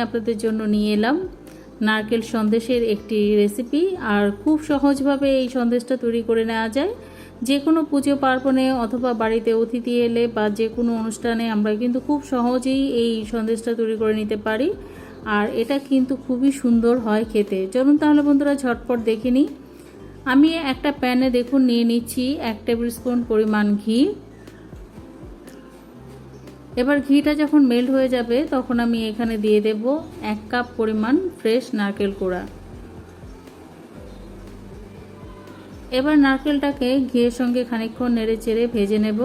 আপনাদের জন্য নিয়ে এলাম। নারকেল সন্দেশের একটি রেসিপি আর খুব সহজভাবে এই সন্দেশটা তৈরি করে নেওয়া যায়। যে কোনো পুজো পার্বণে অথবা বাড়িতে অতিথি এলে বা যে কোনো অনুষ্ঠানে আমরা কিন্তু খুব সহজেই এই সন্দেশটা তৈরি করে নিতে পারি। আর এটা কিন্তু খুবই সুন্দর হয় খেতে। চলুন তাহলে বন্ধুরা ঝটপট দেখে নিই। আমি একটা প্যানে দেখুন নিয়ে নিচ্ছি এক টেবিল স্পুন পরিমাণ ঘি। এবার ঘিটা যখন মেল্ট হয়ে যাবে, তখন আমি এখানে দিয়ে দেব এক কাপ পরিমাণ ফ্রেশ নারকেল কোড়া। এবার নারকেলটাকে ঘিয়ের সঙ্গে খানিকক্ষণ নেড়ে চেড়ে ভেজে নেব।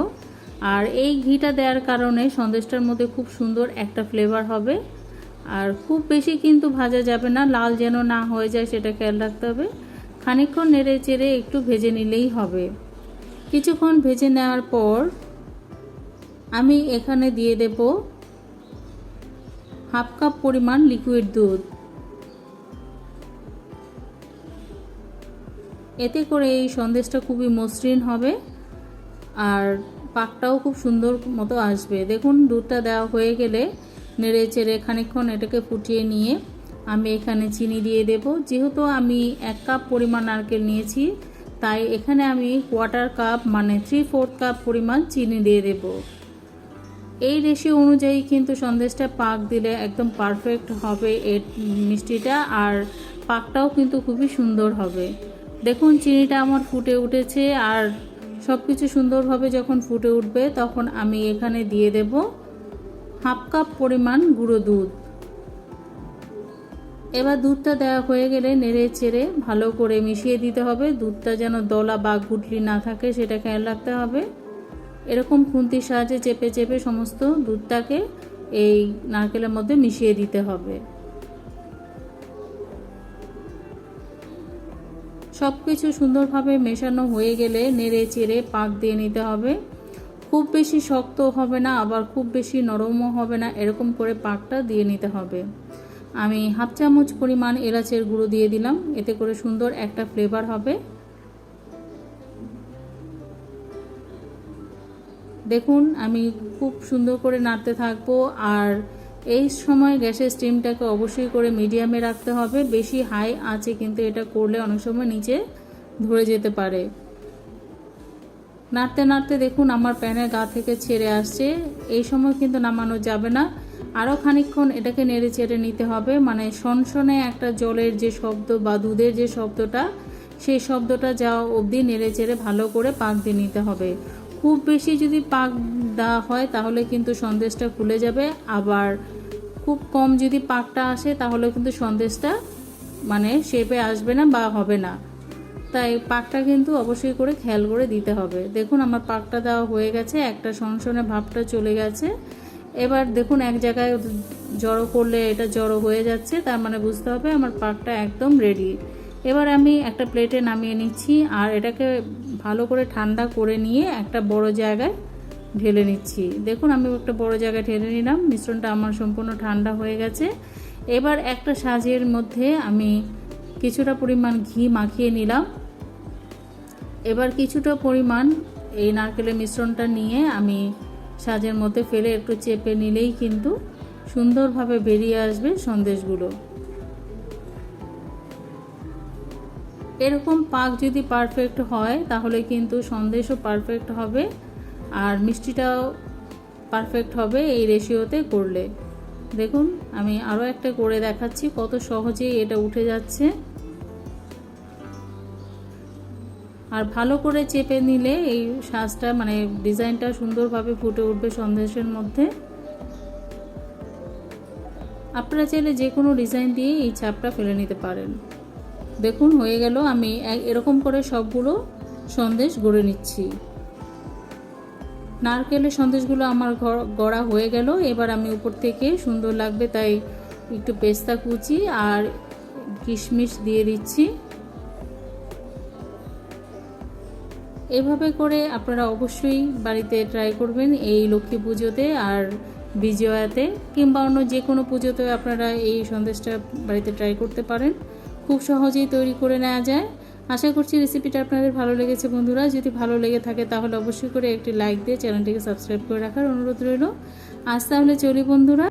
আর এই ঘিটা দেওয়ার কারণে সন্দেশটার মধ্যে খুব সুন্দর একটা ফ্লেভার হবে। আর খুব বেশি কিন্তু ভাজা যাবে না, লাল যেন না হয়ে যায় সেটা খেয়াল রাখতে হবে। খানিকক্ষণ নেড়ে চেড়ে একটু ভেজে নিলেই হবে। কিছুক্ষণ ভেজে নেওয়ার পর আমি এখানে দিয়ে দেব হাফ কাপ পরিমাণ লিকুইড দুধ। এতে করে এই সন্দেশটা খুবই মসৃণ হবে আর পাকটাও খুব সুন্দর মতো আসবে। দেখুন, দুধটা দেওয়া হয়ে গেলে নেড়ে চেড়ে খানিকক্ষণ এটাকে ফুটিয়ে নিয়ে আমি এখানে চিনি দিয়ে দেব। যেহেতু আমি এক কাপ পরিমাণ নারকেল নিয়েছি, তাই এখানে আমি কোয়ার্টার কাপ মানে থ্রি ফোর্থ কাপ পরিমাণ চিনি দিয়ে দেব। এই রেশিও অনুযায়ী কিন্তু সন্দেশটা পাক দিলে একদম পারফেক্ট হবে এর মিষ্টিটা আর পাকটাও কিন্তু খুবই সুন্দর হবে। দেখুন চিনিটা আমার ফুটে উঠেছে আর সব কিছু সুন্দরভাবে যখন ফুটে উঠবে তখন আমি এখানে দিয়ে দেব হাফ কাপ পরিমাণ গুঁড়ো দুধ। এবার দুধটা দেওয়া হয়ে গেলে নেড়ে চেড়ে ভালো করে মিশিয়ে দিতে হবে। দুধটা যেন দলা বা গুটলি না থাকে সেটা খেয়াল রাখতে হবে। এরকম খুন্তির সাহায্যে চেপে চেপে সমস্ত দুধটাকে এই নারকেলের মধ্যে মিশিয়ে দিতে হবে। সব কিছু সুন্দরভাবে মেশানো হয়ে গেলে নেড়ে চেড়ে পাক দিয়ে নিতে হবে। খুব বেশি শক্ত হবে না, আবার খুব বেশি নরমও হবে না, এরকম করে পাকটা দিয়ে নিতে হবে। আমি হাফ চামচ পরিমাণ এলাচের গুঁড়ো দিয়ে দিলাম, এতে করে সুন্দর একটা ফ্লেভার হবে। দেখুন, আমি খুব সুন্দর করে নাড়তে থাকব। আর এই সময় গ্যাসের স্টিমটাকে অবশ্যই করে মিডিয়ামে রাখতে হবে। বেশি হাই আছে কিন্তু এটা করলে অনেক সময় নিচে ধরে যেতে পারে। নাড়তে নাড়তে দেখুন, আমার প্যানের গা থেকে ছেড়ে আসছে। এই সময় কিন্তু নামানো যাবে না। আরও খানিকক্ষণ এটাকে নেড়ে চেড়ে নিতে হবে। মানে সনসনে একটা জলের যে শব্দ বা দুধের যে শব্দটা, সেই শব্দটা যাওয়া অবধি নেড়ে চেড়ে ভালো করে পাক দিয়ে নিতে হবে। খুব বেশি যদি পাক দেওয়া হয়, তাহলে কিন্তু সন্দেশটা ফুলে যাবে। আবার খুব কম যদি পাকটা আসে, তাহলে কিন্তু সন্দেশটা মানে শেপে আসবে না বা হবে না। তাই পাকটা কিন্তু অবশ্যই করে খেয়াল করে দিতে হবে। দেখুন, আমার পাকটা দেওয়া হয়ে গেছে, একটা সনসনে ভাবটা চলে গেছে। এবার দেখুন, এক জায়গায় জড়ো করলে এটা জড়ো হয়ে যাচ্ছে, তার মানে বুঝতে হবে আমার পাকটা একদম রেডি এবার আমি একটা প্লেটে নামিয়ে নিচ্ছি, আর এটাকে ভালো করে ঠান্ডা করে নিয়ে একটা বড় জায়গায় ঢেলে নিচ্ছি। দেখুন, আমি একটা বড় জায়গায় ঢেলে নিলাম। মিশ্রণটা আমার সম্পূর্ণ ঠান্ডা হয়ে গেছে। এবার একটা সাজের মধ্যে আমি কিছুটা পরিমাণ ঘি মাখিয়ে নিলাম। এবার কিছুটা পরিমাণ এই নারকেলের মিশ্রণটা নিয়ে আমি সাজের মধ্যে ফেলে একটু চেপে নিলেই কিন্তু সুন্দরভাবে বেরিয়ে আসবে সন্দেশগুলো। এরকম পাক যদি পারফেক্ট হয়, তাহলে কিন্তু সন্দেশও পারফেক্ট হবে আর মিষ্টিটাও পারফেক্ট হবে এই রেশিওতে করলে। দেখুন, আমি আরও একটা করে দেখাচ্ছি কত সহজেই এটা উঠে যাচ্ছে। আর ভালো করে চেপে নিলে এই সাজটা মানে ডিজাইনটা সুন্দরভাবে ফুটে উঠবে সন্দেশের মধ্যে। আপনারা চাইলে যে কোনো ডিজাইন দিয়ে এই ছাপটা ফেলে নিতে পারেন। দেখুন, হয়ে গেল, আমি এরকম করে সবগুলো সন্দেশ গড়ে নিচ্ছি। নারকেলের সন্দেশগুলো আমার গড়া হয়ে গেল, এবার আমি উপর থেকে সুন্দর লাগবে, তাই একটু পেস্তা কুচি আর কিশমিশ দিয়ে দিচ্ছি। এভাবে করে আপনারা অবশ্যই বাড়িতে ট্রাই করবেন এই লক্ষ্মী পুজোতে আর বিজয়াতে, কিংবা অন্য যে কোনো পুজোতে আপনারা এই সন্দেশটা বাড়িতে ট্রাই করতে পারেন। খুব সহজেই তৈরি করে নেওয়া যায়। আশা করছি রেসিপিটা আপনাদের ভালো লেগেছে বন্ধুরা। যদি ভালো লেগে থাকে তাহলে অবশ্যই করে একটি লাইক দিয়ে চ্যানেলটিকে সাবস্ক্রাইব করে রাখার অনুরোধ রইল। আজ তাহলে চলি বন্ধুরা।